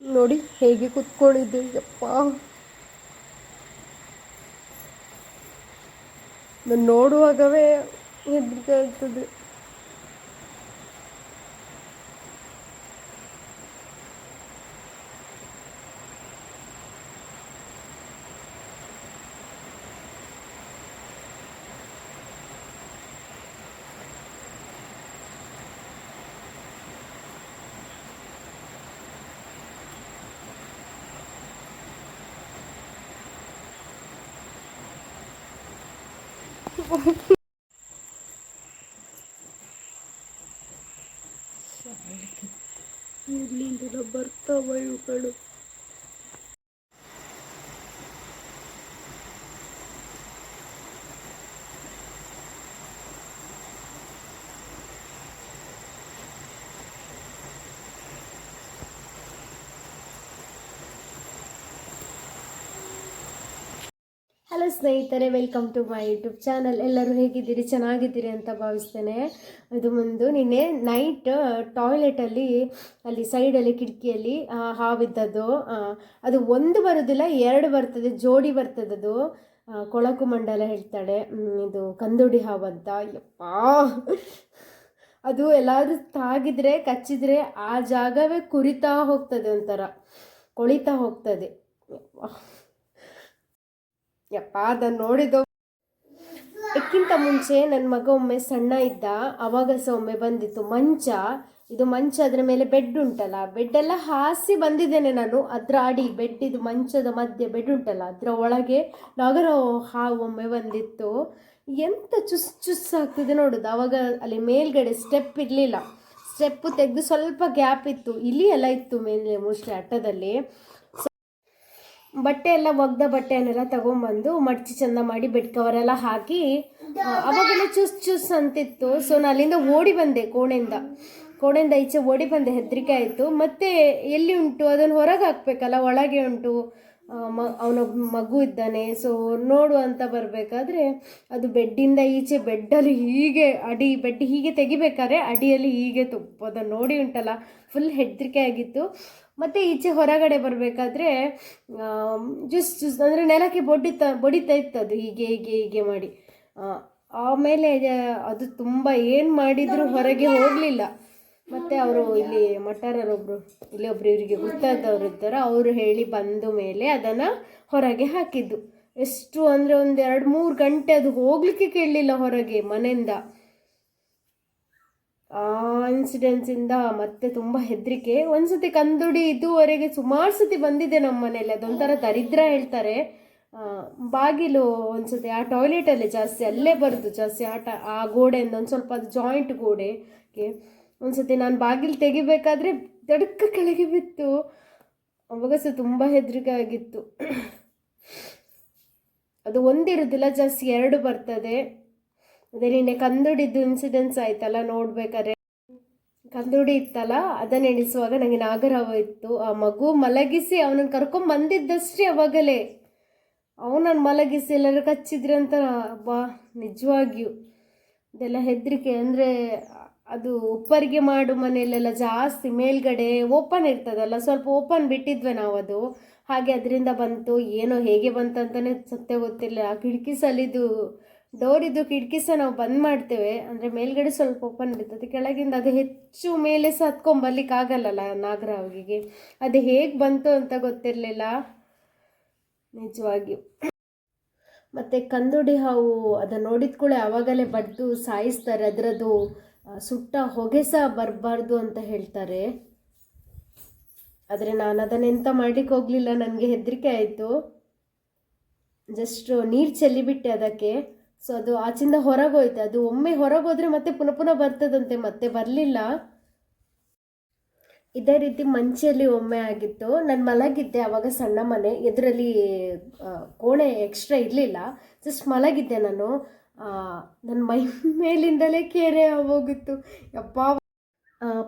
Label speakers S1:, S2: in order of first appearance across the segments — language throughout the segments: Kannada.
S1: ನೋಡಿ ಹೇಗೆ ಕುತ್ಕೊಂಡಿದ್ದೆ ಯಪ್ಪ. ನಾನು ನೋಡುವಾಗವೇ ಹೆದರಿಕೆ ಆಗ್ತದೆ ಎಲ್ಲಿಂದ ಬರ್ತಾವ ಇವುಗಳು. ಹಲೋ ಸ್ನೇಹಿತರೆ welcome to my YouTube channel ಎಲ್ಲರೂ ಹೇಗಿದ್ದೀರಿ? ಚೆನ್ನಾಗಿದ್ದೀರಿ ಅಂತ ಭಾವಿಸ್ತೇನೆ. ಇದು ಮುಂದು ನಿನ್ನೆ ನೈಟ್ ಟಾಯ್ಲೆಟಲ್ಲಿ ಅಲ್ಲಿ ಸೈಡಲ್ಲಿ ಕಿಟಕಿಯಲ್ಲಿ ಹಾವಿದ್ದದ್ದು. ಅದು ಒಂದು ಬರೋದಿಲ್ಲ, ಎರಡು ಬರ್ತದೆ, ಜೋಡಿ ಬರ್ತದದು. ಅದು ಕೊಳಕು ಮಂಡಲ ಹೇಳ್ತಾಳೆ. ಇದು ಕಂದುಡಿ ಹಾವಂತ ಯಪ್ಪಾ! ಅದು ಎಲ್ಲಾದರೂ ತಾಗಿದ್ರೆ, ಕಚ್ಚಿದ್ರೆ ಆ ಜಾಗವೇ ಕುರಿತಾ ಹೋಗ್ತದೆ ಒಂಥರ. ಕೊಳಿತಾ ಹೋಗ್ತದೆ. ಯಪ್ಪಾ ಅದನ್ನು ನೋಡಿದ್ದು ಇದಕ್ಕಿಂತ ಮುಂಚೆ ನನ್ನ ಮಗ ಒಮ್ಮೆ ಸಣ್ಣ ಇದ್ದ ಆವಾಗ ಸಹ ಒಮ್ಮೆ ಬಂದಿತ್ತು ಮಂಚ. ಇದು ಮಂಚ ಅದರ ಮೇಲೆ ಬೆಡ್ ಉಂಟಲ್ಲ ಬೆಡ್ ಎಲ್ಲ ಹಾಸಿ ಬಂದಿದ್ದೇನೆ ನಾನು. ಅದರ ಅಡಿ ಬೆಡ್, ಇದು ಮಂಚದ ಮಧ್ಯೆ ಬೆಡ್ ಉಂಟಲ್ಲ, ಅದರ ಒಳಗೆ ನಗರ ಹಾವು ಒಮ್ಮೆ ಬಂದಿತ್ತು. ಎಂತ ಚುಸ್ ಚುಸ್ ಆಗ್ತಿದೆ ನೋಡುದು ಅವಾಗ ಅಲ್ಲಿ ಮೇಲ್ಗಡೆ ಸ್ಟೆಪ್ ಇರಲಿಲ್ಲ. ಸ್ಟೆಪ್ ತೆಗೆದು ಸ್ವಲ್ಪ ಗ್ಯಾಪ್ ಇತ್ತು ಇಲ್ಲಿ ಎಲ್ಲ ಇತ್ತು ಮೇಲೆ ಮೋಸ್ಟ್ಲಿ ಅಟ್ಟದಲ್ಲಿ. ಬಟ್ಟೆ ಎಲ್ಲ ಒಗ್ದ ಬಟ್ಟೆಯನ್ನೆಲ್ಲ ತಗೊಂಬಂದು ಮಡ್ಚಿ ಚಂದ ಮಾಡಿ ಬೆಡ್ ಕವರ್ ಎಲ್ಲ ಹಾಕಿ ಅವಾಗೆಲ್ಲ ಚುಸ್ ಚುಸ್ ಅಂತಿತ್ತು. ಸೊ ನಾನು ಅಲ್ಲಿಂದ ಓಡಿ ಬಂದೆ ಕೋಣೆಯಿಂದ. ಕೋಣೆಯಿಂದ ಈಚೆ ಓಡಿ ಬಂದೆ, ಹೆದರಿಕೆ ಆಯಿತು. ಮತ್ತೆ ಎಲ್ಲಿ ಉಂಟು? ಅದನ್ನು ಹೊರಗೆ ಹಾಕ್ಬೇಕಲ್ಲ, ಒಳಗೆ ಉಂಟು. ಮ, ಅವನ ಮಗು ಇದ್ದಾನೆ. ಸೊ ನೋಡು ಅಂತ ಬರಬೇಕಾದ್ರೆ ಅದು ಬೆಡ್ಡಿಂದ ಈಚೆ ಬೆಡ್ಡಲ್ಲಿ ಹೀಗೆ ಅಡಿ, ಬೆಡ್ ಹೀಗೆ ತೆಗಿಬೇಕಾದ್ರೆ ಅಡಿಯಲ್ಲಿ ಹೀಗೆ ತುಪ್ಪದ ನೋಡಿ ಉಂಟಲ್ಲ ಫುಲ್ ಹೆದರಿಕೆ ಆಗಿತ್ತು. ಮತ್ತು ಈಚೆ ಹೊರಗಡೆ ಬರಬೇಕಾದ್ರೆ ಜ್ಯೂಸ್ ಜ್ಯೂಸ್ ಅಂದರೆ ನೆಲಕ್ಕೆ ಬೊಡಿತಾ ಬಡಿತಾ ಇತ್ತು ಅದು. ಹೀಗೆ ಹೀಗೆ ಹೀಗೆ ಮಾಡಿ. ಆಮೇಲೆ, ಅದು ತುಂಬ ಏನು ಮಾಡಿದರೂ ಹೊರಗೆ ಹೋಗಲಿಲ್ಲ. ಮತ್ತು ಅವರು ಇಲ್ಲಿ ಮಠರರೊಬ್ಬರು ಇಲ್ಲಿ ಒಬ್ರು ಇವರಿಗೆ ಗೊತ್ತಾದವರು ಇದ್ದಾರೆ ಅವರು ಹೇಳಿ ಬಂದ ಮೇಲೆ ಅದನ್ನು ಹೊರಗೆ ಹಾಕಿದ್ದು. ಎಷ್ಟು ಅಂದರೆ ಒಂದು ಎರಡು ಮೂರು ಗಂಟೆ ಅದು ಹೋಗಲಿಕ್ಕೆ ಕೇಳಲಿಲ್ಲ ಹೊರಗೆ ಮನೆಯಿಂದ. ಆ ಇನ್ಸಿಡೆನ್ಸಿಂದ ಮತ್ತೆ ತುಂಬ ಹೆದರಿಕೆ. ಒಂದ್ಸತಿ ಕಂದುಡಿ ಇದುವರೆಗೆ ಸುಮಾರು ಸತಿ ಬಂದಿದೆ ನಮ್ಮ ಮನೇಲಿ ಅದೊಂಥರ ದರಿದ್ರ ಹೇಳ್ತಾರೆ. ಬಾಗಿಲು ಒಂದ್ಸತಿ ಆ ಟಾಯ್ಲೆಟಲ್ಲೇ ಜಾಸ್ತಿ, ಅಲ್ಲೇ ಬರೋದು ಜಾಸ್ತಿ ಆಟ, ಆ ಗೋಡೆಯಿಂದ ಒಂದು ಸ್ವಲ್ಪ ಅದು ಜಾಯಿಂಟ್ ಗೋಡೆಗೆ. ಒಂದ್ಸತಿ ನಾನು ಬಾಗಿಲು ತೆಗಿಬೇಕಾದ್ರೆ ದಡಕ್ಕ ಕೆಳಗೆ ಬಿತ್ತು. ಅವಾಗ ಸಹ ತುಂಬ ಹೆದರಿಕೆ ಆಗಿತ್ತು. ಅದು ಒಂದಿರೋದಿಲ್ಲ ಜಾಸ್ತಿ ಎರಡು ಬರ್ತದೆ. ಅದೇ ನಿನ್ನೆ ಕಂದುಡಿದ್ದು ಇನ್ಸಿಡೆನ್ಸ್ ಆಯ್ತಲ್ಲ ನೋಡ್ಬೇಕಾದ್ರೆ. ಕಂದುಡಿ ಇತ್ತಲ್ಲ, ಅದನ್ನ ಎಣಿಸುವಾಗ ನನಗೆ ನಾಗರಾವ ಇತ್ತು. ಆ ಮಗು ಮಲಗಿಸಿ ಅವನನ್ನು ಕರ್ಕೊಂಡ್ ಬಂದಿದ್ದಷ್ಟೇ ಅವಾಗಲೇ. ಅವನನ್ನು ಮಲಗಿಸಿ ಎಲ್ಲರೂ ಕಚ್ಚಿದ್ರೆ ಅಂತ ಬಾ ನಿಜವಾಗಿಯೂ. ಇದೆಲ್ಲ ಹೆದರಿಕೆ ಅಂದರೆ ಅದು ಉಪ್ಪರಿಗೆ ಮಾಡು ಮನೆಯಲ್ಲೆಲ್ಲ ಜಾಸ್ತಿ ಮೇಲ್ಗಡೆ ಓಪನ್ ಇರ್ತದಲ್ಲ, ಸ್ವಲ್ಪ ಓಪನ್ ಬಿಟ್ಟಿದ್ವಿ ನಾವು ಅದು. ಹಾಗೆ ಅದರಿಂದ ಬಂತು, ಏನೋ ಹೇಗೆ ಬಂತಂತಲೇ ಸತ್ಯ ಗೊತ್ತಿಲ್ಲ. ಆ ಕಿಟಕಿ ಸಲಿದು ಡೋರಿದ್ದು ಕಿಟಕಿ ಸಹ ನಾವು ಬಂದ್ ಮಾಡ್ತೇವೆ. ಅಂದರೆ ಮೇಲ್ಗಡೆ ಸ್ವಲ್ಪ ಓಪನ್ ಬಿಡ್ತದೆ ಕೆಳಗಿಂದ ಅದು ಹೆಚ್ಚು ಮೇಲೆ ಸಹ ಹತ್ಕೊಂಬರ್ಲಿಕ್ಕೆ ಆಗಲ್ಲಲ್ಲ ನಾಗರಾವಿಗೆ ಅದು ಹೇಗೆ ಬಂತು ಅಂತ ಗೊತ್ತಿರಲಿಲ್ಲ. ನಿಜವಾಗಿಯೂ ಮತ್ತು ಕಂದುಡಿ ಹಾವು ಅದನ್ನು ನೋಡಿದ ಕೂಡ ಆವಾಗಲೇ ಬಡ್ದು ಸಾಯಿಸ್ತಾರೆ ಅದರದ್ದು ಸುಟ್ಟ ಹೊಗೆ ಸಹ ಬರಬಾರ್ದು ಅಂತ ಹೇಳ್ತಾರೆ. ಆದರೆ ನಾನು ಅದನ್ನು ಮಾಡಲಿಕ್ಕೆ ಹೋಗಲಿಲ್ಲ, ನನಗೆ ಹೆದರಿಕೆ ಆಯಿತು. ಜಸ್ಟ್ ನೀರು ಚೆಲ್ಲಿಬಿಟ್ಟೆ ಅದಕ್ಕೆ. ಸೊ ಅದು ಆಚಿಂದ ಹೊರಗೋಯ್ತು. ಅದು ಒಮ್ಮೆ ಹೊರಗೋದ್ರೆ ಮತ್ತೆ ಪುನಃ ಪುನಃ ಬರ್ತದಂತೆ, ಮತ್ತೆ ಬರಲಿಲ್ಲ. ಇದೇ ರೀತಿ ಮಂಚಲ್ಲಿ ಒಮ್ಮೆ ಆಗಿತ್ತು. ನಾನು ಮಲಗಿದ್ದೆ ಆವಾಗ ಸಣ್ಣ ಮನೆ. ಇದರಲ್ಲಿ ಕೋಣೆ ಎಕ್ಸ್ಟ್ರಾ ಇರಲಿಲ್ಲ. ಜಸ್ಟ್ ಮಲಗಿದ್ದೆ ನಾನು. ನನ್ನ ಮೈ ಮೇಲಿಂದಲೇ ಕೆರೆ ಹೋಗಿತ್ತು. ಯಪ್ಪ.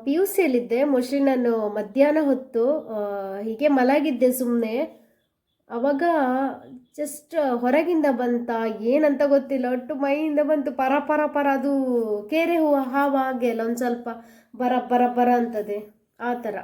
S1: ಪಿ ಯು ಸಿಯಲ್ಲಿದ್ದೆ ಮೋಸ್ಟ್ಲಿ ನಾನು ಮಧ್ಯಾಹ್ನ ಹೊತ್ತು ಹೀಗೆ ಮಲಗಿದ್ದೆ ಸುಮ್ಮನೆ ಅವಾಗ ಜಸ್ಟ್ ಹೊರಗಿಂದ ಬಂತ, ಏನಂತ ಗೊತ್ತಿಲ್ಲ. ಒಟ್ಟು ಮೈಯಿಂದ ಬಂತು, ಪರ ಪರ ಪರ, ಅದು ಕೆರೆ ಹೂವು ಹಾವು ಹಾಗೆ ಒಂದು ಸ್ವಲ್ಪ ಬರ ಬರ ಬರ ಅಂತದೆ. ಆ ಥರ.